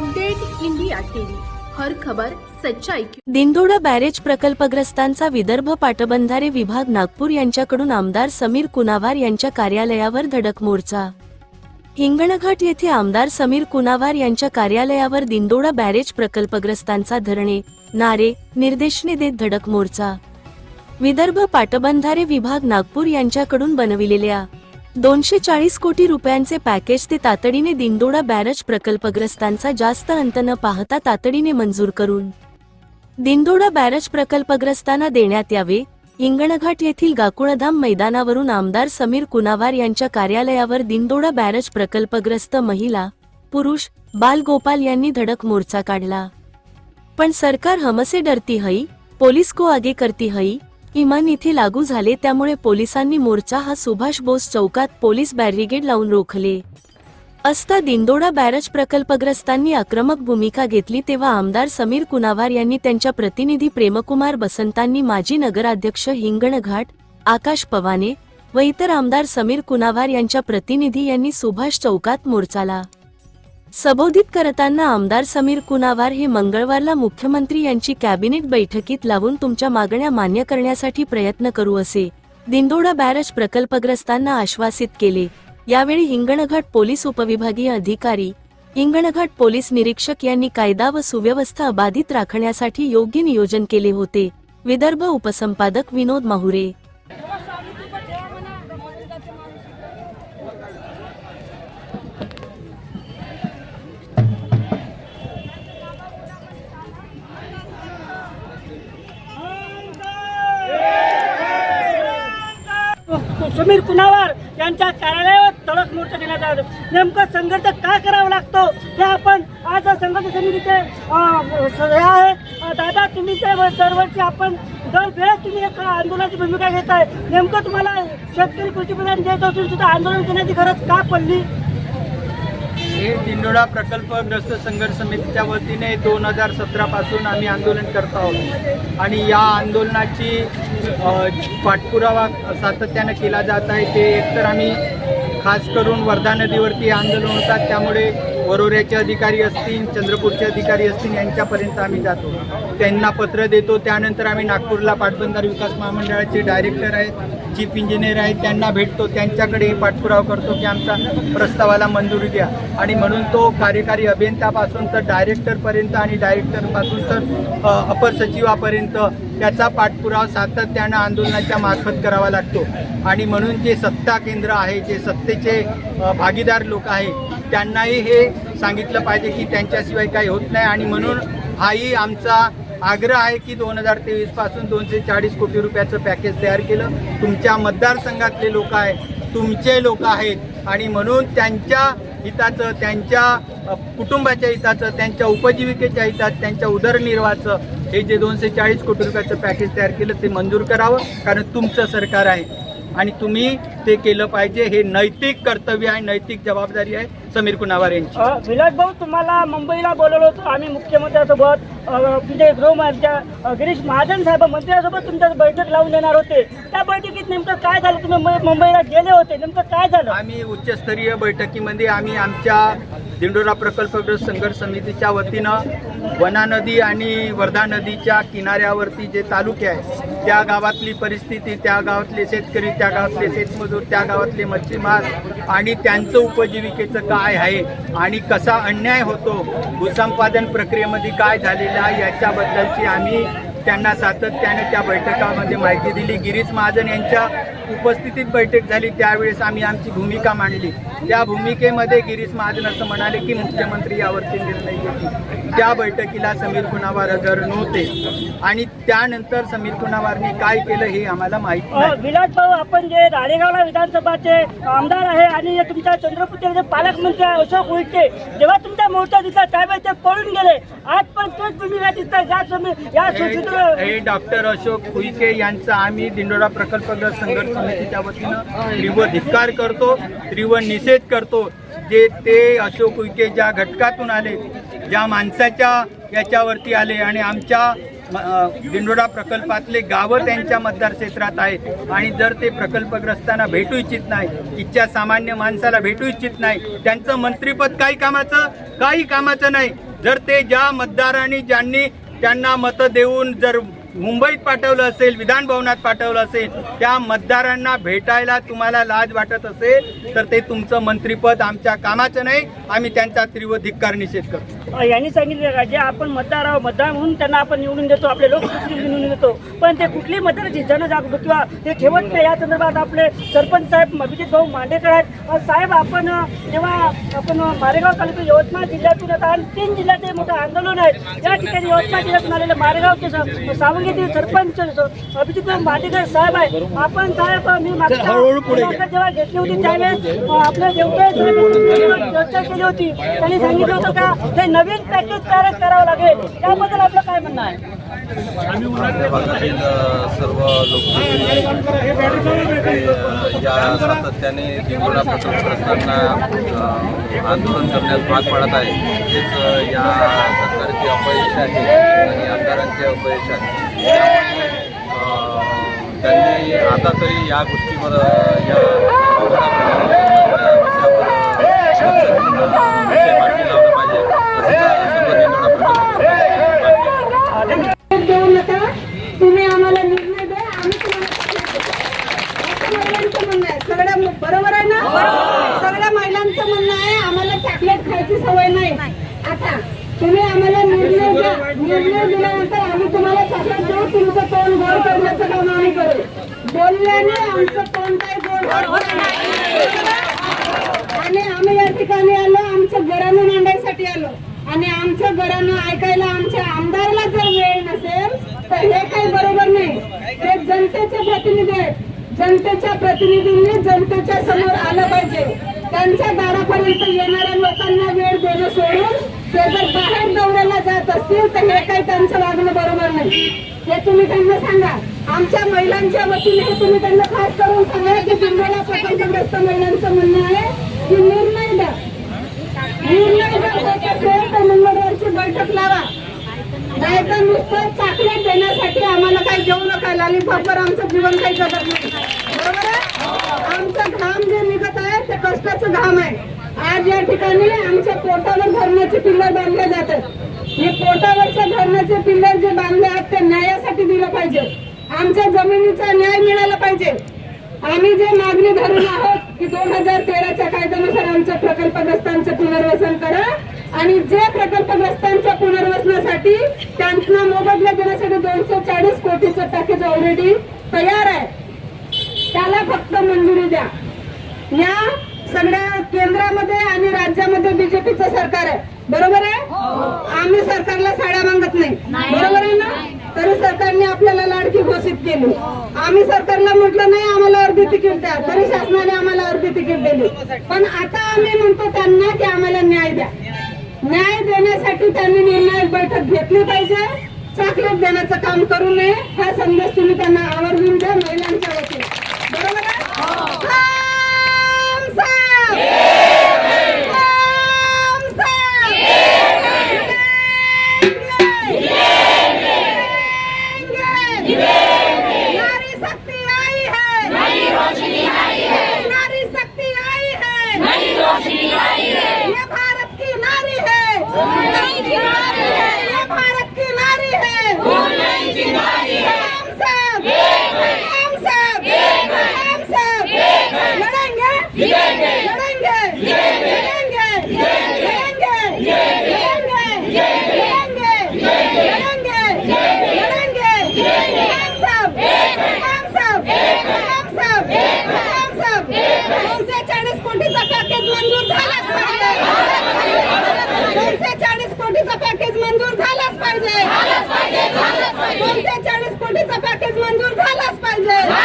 Update India TV. हर खबर सच्चाई दिंडोडा barrage प्रकल्पग्रस्तांचा Vidarbha पाटबंधारे विभाग नागपूर यांच्याकडून आमदार समीर कुनावार यांच्या कार्यालयावर धडक मोर्चा. हिंगणघाट येथे आमदार समीर कुनावार यांच्या कार्यालयावर दिंडोडा बॅरेज प्रकल्पग्रस्तांचा धरणे नारे निर्देशने देत धडक मोर्चा. विदर्भ पाटबंधारे विभाग नागपूर यांच्याकडून बनविलेल्या दोनशे चाळीस कोटी रुपयांचे पॅकेज ते तातडीने दिंडोडा बॅरेज प्रकल्पग्रस्तांचा जास्त अंत न पाहता तातडीने मंजूर करून. दिंडोडा बॅरेज प्रकल्पग्रस्तांना देण्यात यावे हिंगणघाट येथील गाकुळधाम मैदानावरून आमदार समीर कुनावार यांच्या कार्यालयावर दिंडोडा बॅरेज प्रकल्पग्रस्त महिला पुरुष बाल गोपाल यांनी धडक मोर्चा काढला. पण सरकार हमसे डरती हई पोलीस को आगे करती हई किमान इथे लागू झाले त्यामुळे पोलिसांनी मोर्चा हा सुभाष बोस चौकात पोलीस बॅरिगेड लावून रोखले. असता दिंडोडा बॅरेज प्रकल्पग्रस्तांनी आक्रमक भूमिका घेतली तेव्हा आमदार समीर कुनावार यांनी त्यांच्या प्रतिनिधी प्रेमकुमार बसंतांनी माजी नगराध्यक्ष हिंगणघाट आकाश पवाने व इतर आमदार समीर कुनावार यांच्या प्रतिनिधी यांनी सुभाष चौकात मोर्चाला संबोधित करताना आमदार समीर कुनावार हे मंगळवारला मुख्यमंत्री यांची कॅबिनेट बैठकीत लावून तुमच्या मागण्या मान्य करण्यासाठी प्रयत्न करू असे दिंदोडा बॅरेज प्रकल्पग्रस्तांना आश्वासित केले. यावेळी हिंगणघाट पोलीस उपविभागीय अधिकारी हिंगणघाट पोलीस निरीक्षक यांनी कायदा व सुव्यवस्था अबाधित राखण्यासाठी योग्य नियोजन केले होते. विदर्भ उपसंपादक विनोद माहुरे. समीर पुनावार यांच्या कार्यालयावर तडक मोर्चा देण्यात आला. नेमकं संघर्ष काय करावा लागतो? हे आपण आज संघर्ष समितीचे हे आहे. दादा तुम्ही ते दरवर्षी आपण दरवेळेस तुम्ही एक आंदोलनाची भूमिका घेत आहे नेमकं तुम्हाला शेतकरी कृषीप्रधान देत असून सुद्धा आंदोलन करण्याची गरज का पडली? हे दिंडोळा प्रकल्पग्रस्त संघर्ष समितीच्या वतीने दोन हजार सतरापासून आम्ही आंदोलन करत आहोत. आणि या आंदोलनाची पाठपुरावा सातत्यानं केला जात आहे. ते एकतर आम्ही खास करून वर्धा नदीवरती आंदोलन होतात त्यामुळे वरोऱ्याचे अधिकारी असतील चंद्रपूरचे अधिकारी असतील यांच्यापर्यंत आम्ही जातो. त्यांना पत्र देतो. त्यानंतर आम्ही नागपूरला पाटबंधार विकास महामंडळाचे डायरेक्टर आहेत चीफ इंजिनियर आहेत. त्यांना भेटतो. त्यांच्याकडे पाठपुरावा करतो की आमचा प्रस्तावाला मंजुरी द्या. आणि म्हणून तो कार्यकारी अभियंत्यापासून तर डायरेक्टरपर्यंत आणि डायरेक्टरपासून तर अपर सचिवापर्यंत त्याचा पाठपुरावा सातत्यानं आंदोलनाच्या मार्फत करावा लागतो. आणि म्हणून जे सत्ता केंद्र आहे जे सत्तेचे भागीदार लोक आहेत त्यांनाही हे सांगितलं पाहिजे की त्यांच्याशिवाय काही होत नाही. आणि म्हणून हाही आमचा आग्रह आहे की दोन हजार तेवीसपासून दोनशे चाळीस कोटी रुपयाचं पॅकेज तयार केलं. तुमच्या मतदारसंघातले लोक आहेत तुमचे लोक आहेत. आणि म्हणून त्यांच्या हिताचं त्यांच्या कुटुंबाच्या हिताचं त्यांच्या उपजीविकेच्या हितात त्यांच्या उदरनिर्वाहाचं हे जे दोनशे चाळीस कोटी रुपयाचं पॅकेज तयार केलं ते मंजूर करावं. कारण तुमचं सरकार आहे. आणि तुम्ही ते केलं पाहिजे. हे नैतिक कर्तव्य आहे नैतिक जबाबदारी आहे. समीर कुनावार यांची? विलास भाऊ तुम्हाला मुंबईला बोलवलं होतं. आम्ही मुख्यमंत्र्यांसोबत अ, तुमचे गृहमंत्री अ, गिरीश महाजन साहेब मंत्र्यांसोबत तुमच्या बैठक लावून देणार होते. त्या बैठकीत नेमकं काय झालं? तुम्ही मुंबई- मुंबईला गेले होते. नेमकं काय झालं? आम्ही उच्चस्तरीय बैठकीमध्ये आम्ही आमच्या दिंडोरा प्रकल्पग्रस्त संघर्ष समितीच्या वतीनं वना नदी आणि वर्धा नदीच्या किनाऱ्यावरती जे तालुके आहेत त्या गावातली परिस्थिती त्या गावातले शेतकरी त्या गावातले शेतमजूर त्या गावातले मच्छीमार आणि त्यांचं उपजीविकेचं काय आहे आणि कसा अन्याय होतो भूसंपादन प्रक्रियेमध्ये काय झालेलं आहे याच्याबद्दलची आम्ही त्यांना सातत्याने त्या बैठकामध्ये माहिती दिली. गिरीश महाजन यांच्या उपस्थितीत बैठक झाली त्यावेळेस आम्ही आमची भूमिका मांडली. त्या भूमिकेमध्ये गिरीश महाजन असं म्हणाले की मुख्यमंत्री यावरती निर्णय घेतील. त्या बैठकीला समीर कुणावार हजर नव्हते. आणि त्यानंतर समीर कुणावारने काय केलं हे आम्हाला माहीत विलास भाऊ आपण जे राळेगावला विधानसभाचे आमदार आहे आणि तुमच्या चंद्रपूरचे पालकमंत्री आहे अशोक उईके जेव्हा तुमचा मोर्चा दिसला त्यावेळेस ते पळून गेले. आज पण तोच भूमिका दिसतात या हे डॉक्टर अशोक उईके यांचा आम्ही दिंडोरा प्रकल्पग्रस्त संघर्ष समितीच्या वतीनं तीव्र धिक्कार करतो तीव्र निषेध करतो जे ते अशोक उईके ज्या घटकातून आले ज्या माणसाच्या याच्यावरती आले आणि आमच्या दिंडोरा प्रकल्पातले गावं त्यांच्या मतदार क्षेत्रात आहेत. आणि जर ते प्रकल्पग्रस्तांना भेटू इच्छित नाही इच्छा सामान्य माणसाला भेटू इच्छित नाही त्यांचं मंत्रीपद काही कामाचं काही कामाचं नाही. जर ते ज्या मतदारांनी ज्यांनी त्यांना मतं देऊन जर मुंबईत पाठवलं असेल विधान भवनात पाठवलं असेल त्या मतदारांना भेटायला तुम्हाला लाज वाटत असेल तर ते तुमचं मंत्रीपद आमच्या कामाचं नाही आम्ही त्यांचा तीव्र धिक्कार निषेध करतो. यांनी सांगितलं का जे आपण मतदार आहोत मतदार म्हणून त्यांना आपण निवडून देतो आपले लोकप्रतिनिधी निवडून देतो. पण ते कुठलीही मतदाराची जनजागृती किंवा ते ठेवत नाही. या संदर्भात आपले सरपंच साहेब अभिजित भाऊ मांडेकर आहेत. साहेब आपण जेव्हा आपण मारेगाव तालुका यवतमाळ जिल्ह्यातून आता आणि तीन जिल्ह्याचे मोठं आंदोलन आहे. या ठिकाणी यवतमाळ जिल्ह्यातून आलेले मारेगावचे सावंगीतील सरपंच अभिजित भाऊ मांडेकर साहेब आहे आपण साहेब मी मागच्या जेव्हा घेतली होती त्यावेळेस आपल्या देवते चर्चा केली होती. त्यांनी सांगितलं होतं का हे नवीन पॅकेज तयार करावं लागेल. त्याबद्दल आपलं काय म्हणणं आहे? भागातील सर्व लोक या सातत्याने दिंडोळा प्रकल्पग्रस्तांना आंदोलन करण्यास भाग पडत आहे हेच या सरकारचे अपयश आहे आणि आमदारांचे अपयश आहे. त्यांनी आता तरी या गोष्टीवर या विषयावर अ, विषय मार्गी लावला पाहिजे असं सर्व दिंडोळा प्रकल्पग्रस्तांनी मागणी आहे. देऊ नका तुम्ही आम्हाला निर्णय द्या आम्ही तुम्हाला असं महिलांचं म्हणणं आहे सगळ्या बरोबर आहे ना सगळ्या महिलांचं म्हणणं आहे आम्हाला चॉकलेट खायची सवय नाही आता तुम्ही आम्हाला निर्णय द्या निर्णय दिल्यानंतर आम्ही तुम्हाला चॉकलेट देऊ तुमचं तोंड गोड करण्याचं काम आम्ही करू बोलल्याने आमचं काही गोड होत नाही. आणि आम्ही या ठिकाणी आलो आमचं घरानं मांडायसाठी आलो. आणि आमच्या घरानं ऐकायला आमच्या आमदारला जर वेळ नसेल तर हे काही बरोबर नाही. ते जनतेचे प्रतिनिधी आहेत. जनतेच्या प्रतिनिधींनी जनतेच्या समोर आलं पाहिजे. त्यांच्या दारापर्यंत येणाऱ्या लोकांना वेळ देणं सोडून ते जर बाहेर दौऱ्याला जात असतील तर हे काही त्यांचं वागणं बरोबर नाही. हे तुम्ही त्यांना सांगा. आमच्या महिलांच्या वतीने तुम्ही त्यांना खास करून सांगा की दिंडोला प्रकल्पग्रस्त महिलांचं म्हणणं आहे की निर्णय द्या. निर्णय असेल तर मंगळवारची बैठक लावा. नाही तर नुसतं चाकलेट देण्यासाठी आम्हाला काही देऊ नका. लालीफापवर आमचं जीवन काही जगत नाही. बरोबर आहे? आमचं घाम जे निघत आहे ते कष्टाचं घाम आहे. आज या ठिकाणी आमच्या पोटावर धरणाचे पिल्लर बांधले जातात. हे पोटावरच्या धरणाचे पिल्लर जे बांधले आहेत ते न्यायासाठी दिलं पाहिजे. आमच्या जमिनीचा न्याय मिळाला पाहिजे. आम्ही जे मागणी धरून आहोत की दोन हजार तेराच्या कायद्यानुसार आमच्या प्रकल्पग्रस्तांचे पुनर्वसन करा आणि जे प्रकल्पग्रस्तांच्या पुनर्वसनासाठी त्यांना मोबदला देण्यासाठी दोनशे चाळीस कोटीचं पॅकेज ऑलरेडी तयार आहे. त्याला फक्त मंजुरी द्या. या सगळ्या केंद्रामध्ये आणि राज्यामध्ये बीजेपीचं सरकार आहे. बरोबर आहे? आम्ही सरकारला साड्या मागत नाही. बरोबर आहे ना? तरी सरकारने आपल्याला लाडकी घोषित केली. आम्ही सरकारला म्हटलं नाही आम्हाला अर्धी तिकीट द्या. तरी शासनाने आम्हाला अर्धी तिकीट दिली. पण आता आम्ही म्हणतो त्यांना की आम्हाला न्याय द्या. न्याय देण्यासाठी त्यांनी निर्णायक बैठक घेतली पाहिजे. चॉकलेट देण्याचं काम करू नये. हा संदेश तुम्ही त्यांना आवर्जून द्या महिलांच्या वतीने. Yeah.